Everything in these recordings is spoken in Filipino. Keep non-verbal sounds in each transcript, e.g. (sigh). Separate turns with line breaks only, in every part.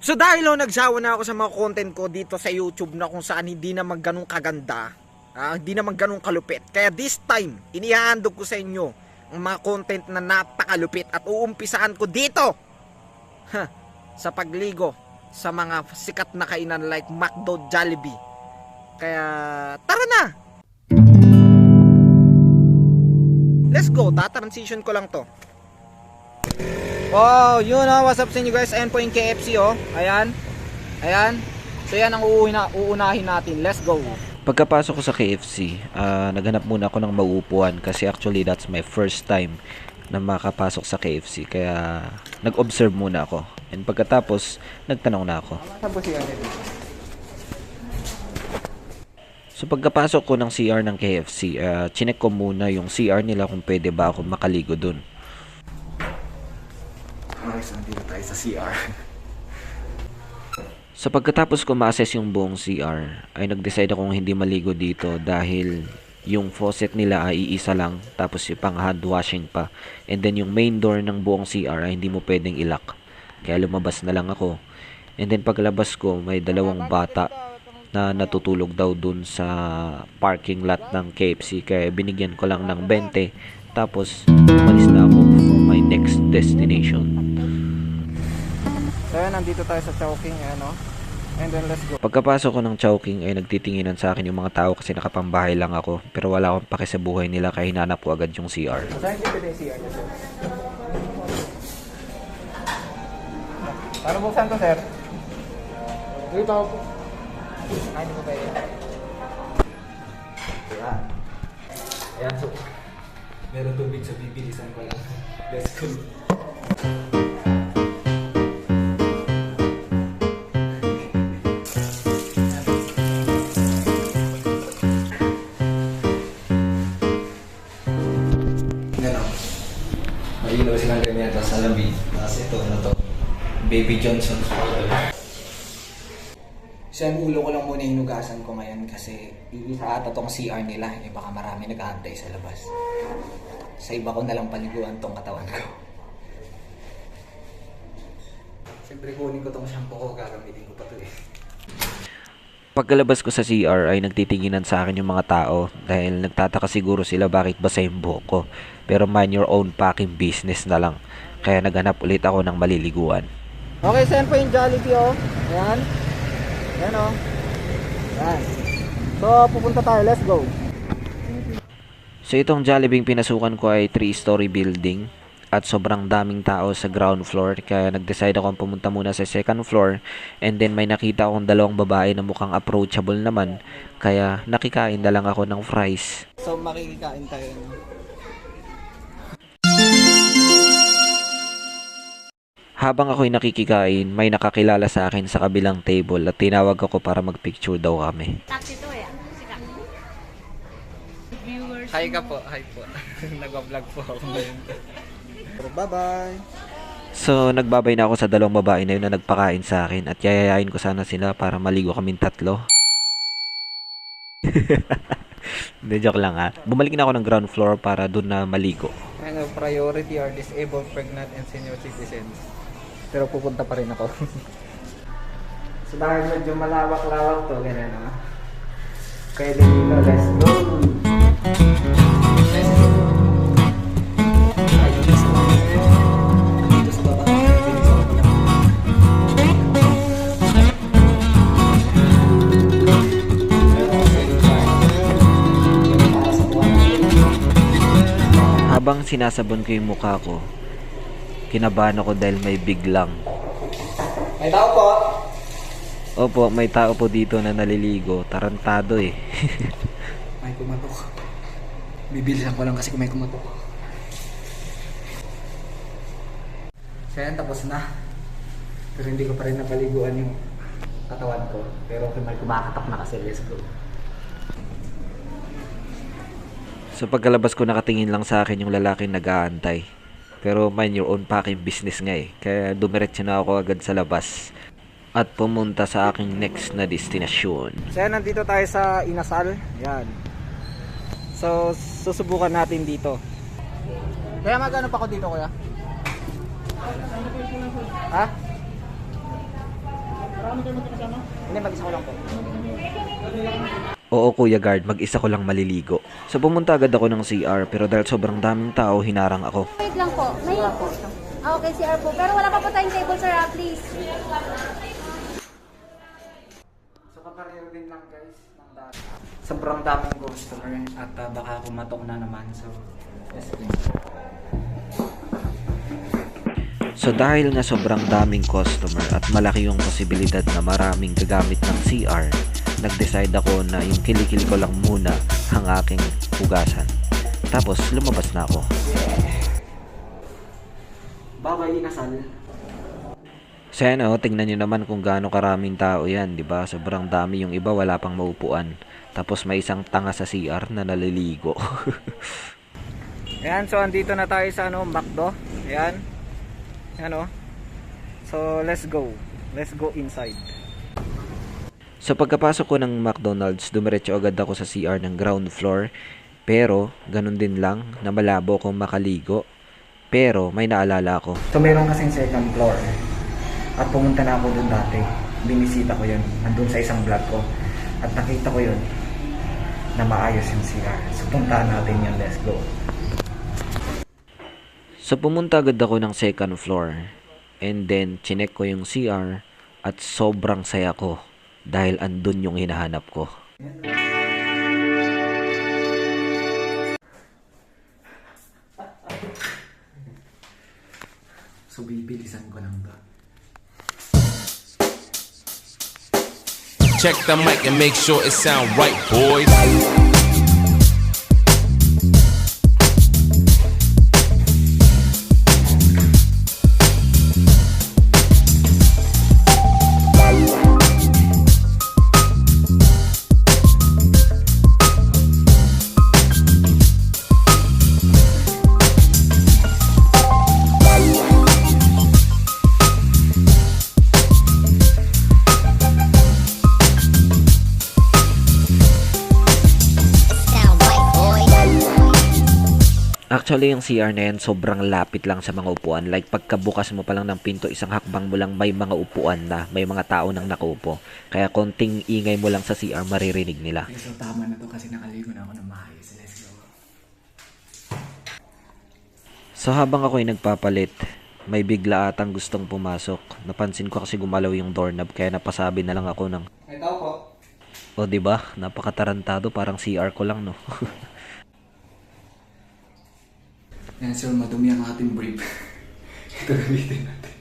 So dahil oh, nagsawa na ako sa mga content ko dito sa YouTube na kung saan hindi naman ganun kaganda, ah, hindi naman ganun kalupit. Kaya this time, inihahandog ko sa inyo ang mga content na napakalupit at uumpisaan ko dito ha, sa pagligo sa mga sikat na kainan like McDo Jollibee. Kaya tara na! Let's go, ta-transition ko lang to. Wow, yun oh, what's up sa inyo guys? Ayan po yung KFC oh. Ayan. Ayan. So yan ang uuuna, uunahin natin. Let's go.
Pagkapasok ko sa KFC, ah, naghanap muna ako ng mauupuan kasi actually that's my first time na makapasok sa KFC kaya nag-observe muna ako. And pagkatapos, nagtanong na ako. So pagkapasok ko ng CR ng KFC, ah, chinek ko muna yung CR nila kung pwede ba ako makaligo dun.
Okay, so nandito tayo sa CR.
So pagkatapos ko ma-assess yung buong CR, ay nag-decide akong hindi maligo dito dahil yung faucet nila ay iisa lang tapos yung pang hand washing pa. And then yung main door ng buong CR ay hindi mo pwedeng ilak. Kaya lumabas na lang ako. And then paglabas ko, may dalawang bata na natutulog daw dun sa parking lot ng KFC kaya binigyan ko lang ng 20 tapos umalis na ako for my next destination.
So yan, nandito tayo sa Chowking. Ayan oh. And then let's go.
Pagkapasok ko ng Chowking ay nagtitinginan sa akin yung mga tao kasi nakapambahay lang ako pero wala akong pake sa buhay nila kaya hinanap ko agad yung CR.
Saan dito yung CR niya, sir? Paano buksan to, sir? Dito ako. Ay, hindi ko pwede. Ayan. Ayan, so, meron tubig sa bibilisan ko lang. Let's go.
Ganyan. Tapos ito, ano to? Baby Johnson's powder.
So, yung ulo ko lang muna hinugasan ko ngayon kasi ata tong CR nila. Eh, baka marami nag-aantay sa labas. Sa iba ko na lang paliguan tong katawan ko. Siyempre, kunin ko tong shampoo ko. Gagamitin ko pa to eh.
Pagkalabas ko sa CR ay nagtitinginan sa akin yung mga tao dahil nagtataka siguro sila bakit basa yung buhok ko. Pero mind your own packing business na lang. Kaya naghanap ulit ako ng maliliguan.
Okay, saan po yung Jollibee oh? Ayan. Ayan oh. Ayan. So, pupunta tayo. Let's go.
So itong Jollibee pinasukan ko ay 3-story building at sobrang daming tao sa ground floor kaya nag-decide akong pumunta muna sa second floor and then may nakita akong dalawang babae na mukhang approachable naman kaya nakikain na lang ako ng fries.
So, makikikain tayo. no?
Habang ako'y nakikikain, may nakakilala sa akin sa kabilang table at tinawag ako para magpicture daw kami.
Taxi to. Viewers.
Hi ka po. Hi po. (laughs) Nag-vlog po ako ngayon.
So, bye-bye.
So nagbabay na ako sa dalawang babae na yun na nagpakain sa akin at yayayain ko sana sila para maligo kaming tatlo. (laughs) Hindi, joke lang ha. Bumalik na ako ng ground floor para doon na maligo.
Ano, priority are disabled, pregnant, and senior citizens. Pero pupunta pa rin ako. (laughs) so dahil medyo malawak-lawak to, ganyan na. Kaya dito, let's go!
Habang sinasabon ko yung mukha ko, kinabahan ako dahil may biglang.
May tao po!
Opo, may tao po dito na naliligo. Tarantado eh. (laughs)
May kumatok. Bibilisan ko lang kasi kung may kumatok. So yan, tapos na. Pero hindi ko pa rin napaliguan yung katawan ko. Pero kung may kumakatok na kasi, let's go.
So pagkalabas ko nakatingin lang sa akin yung lalaking nag-aantay. Pero mind your own packing business nga eh. Kaya dumiretso na ako agad sa labas. At pumunta sa aking next na destinasyon.
So yan, nandito tayo sa Inasal. Yan. So, susubukan natin dito. Kaya magkano pa ako dito, kuya? Ha? Hindi, mag-isa ko lang po.
Oo Kuya Guard, mag-isa ko lang maliligo. So pumunta agad ako ng CR pero dahil sobrang daming tao, hinarang ako.
Wait lang po. May... Ah, okay, CR po. Pero wala pa po tayong table, sir, ah, please.
So, kapareho din lang guys. ng dati. Sobrang daming customer at ah, baka kumatok na naman. So, yes, please.
So dahil nga sobrang daming customer at malaki yung posibilidad na maraming gagamit ng CR, nag-decide ako na yung kilikili ko lang muna ang aking hugasan. Tapos lumabas na ako.
Babay inasal.
So yan oh, tingnan nyo naman kung gaano karaming tao yan, di ba? Sobrang dami yung iba, wala pang maupuan. Tapos may isang tanga sa CR na naliligo. (laughs)
Ayan, so andito na tayo sa ano, McDo. Ayan. Ano? So, let's go. Let's go inside.
So pagkapasok ko ng McDonald's, dumiretso agad ako sa CR ng ground floor. Pero, ganun din lang, na malabo kung makaligo. Pero, may naalala ako.
So, meron kasing second floor. At pumunta na ako doon dati. Binisita ko yun. Andun sa isang vlog ko. At nakita ko yun na maayos yung CR. So, puntahan natin yun. Let's go.
So pumunta agad ako ng second floor. And then, chinek ko yung CR at sobrang saya ko dahil andun yung hinahanap ko.
So, bibilisan ko lang to.
Check the mic and make sure it sound right, boys.
Actually, yung CR na yan, sobrang lapit lang sa mga upuan. Like, pagkabukas mo pa lang ng pinto, isang hakbang mo lang may mga upuan na, may mga tao nang nakaupo. Kaya konting ingay mo lang sa CR, maririnig nila.
Okay, so tama na to kasi nakaligo na ako ng maayos. Let's go.
So habang ako'y nagpapalit, may bigla atang gustong pumasok. Napansin ko kasi gumalaw yung doorknob kaya napasabi na lang ako ng
Ito po.
O di ba? Napakatarantado parang CR ko lang no. (laughs)
Yan sir, madumi ang ating brief. (laughs) Ito gamitin natin.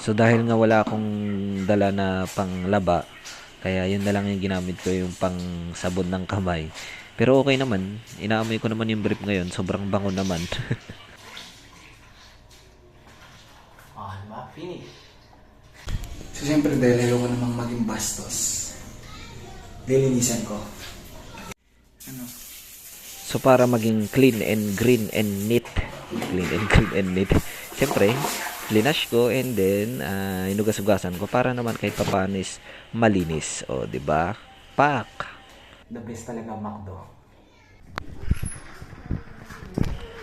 so dahil nga wala akong dala na panglaba, kaya yun na lang yung ginamit ko yung pang sabon ng kamay. Pero okay naman, inaamoy ko naman yung brief ngayon, sobrang bango naman. (laughs)
Ah, diba? Finish. So, siyempre, dahil ayaw ko namang maging bastos, lilinisan ko. Ano?
So para maging clean and green and neat, clean and (laughs) green and neat. Siyempre, linash ko and then uh, inugas-ugasan ko para naman kahit papaano is malinis. O, di ba? Pak!
The best talaga McDo.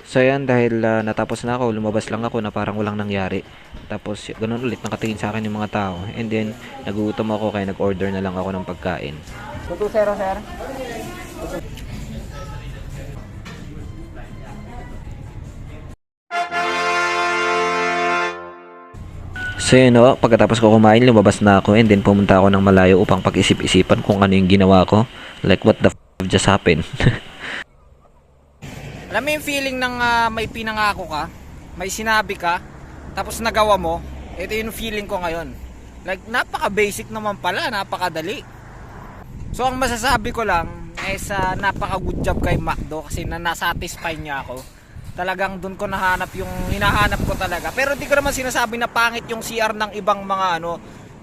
So yan, dahil ah, natapos na ako, lumabas lang ako na parang walang nangyari. Tapos, ganun ulit, nakatingin sa akin yung mga tao. And then, nagugutom ako kaya nag-order na lang ako ng pagkain.
220, sir.
So yun o, pagkatapos ko kumain, lumabas na ako and then pumunta ako ng malayo upang pag-isip-isipan kung ano yung ginawa ko. Like, what the f*** just happened? (laughs)
Alam mo yung feeling ng ah, may pinangako ka, may sinabi ka, tapos nagawa mo, ito yung feeling ko ngayon. Like, napaka-basic naman pala, napakadali. So, ang masasabi ko lang, is uh, napaka-good job kay Macdo kasi na nasatisfy niya ako. Talagang doon ko nahanap yung hinahanap ko talaga. Pero di ko naman sinasabi na pangit yung CR ng ibang mga ano,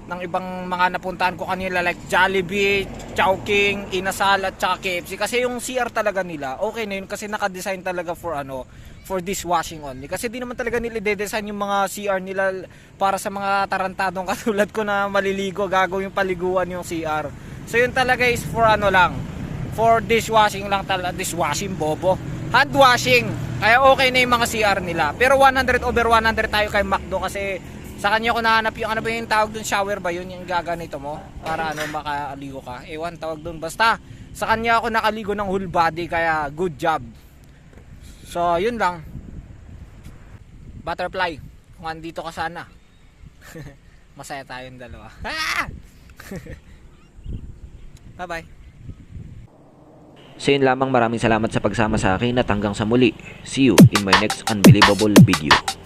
ng ibang mga napuntahan ko kanila like Jollibee, Chowking, Inasal at saka KFC kasi yung CR talaga nila okay na yun kasi naka-design talaga for ano for dishwashing only. Kasi di naman talaga nila de-design yung mga CR nila para sa mga tarantadong (laughs) katulad ko na maliligo gagawin yung paliguan yung CR so yun talaga is for ano lang for dishwashing lang talaga dishwashing bobo. Hand washing Kaya okay na yung mga CR nila. Pero 100 over 100 tayo kay McDo kasi sa kanya ko nahanap yung ano ba yung tawag dun shower ba yun yung gaganito mo para ano makaligo ka. Ewan tawag dun basta sa kanya ako nakaligo ng whole body kaya good job. So yun lang. Butterfly. Kung andito ka sana. (laughs) Masaya tayong dalawa. (laughs) bye bye.
So yun lamang maraming salamat sa pagsama sa akin at hanggang sa muli. See you in my next unbelievable video.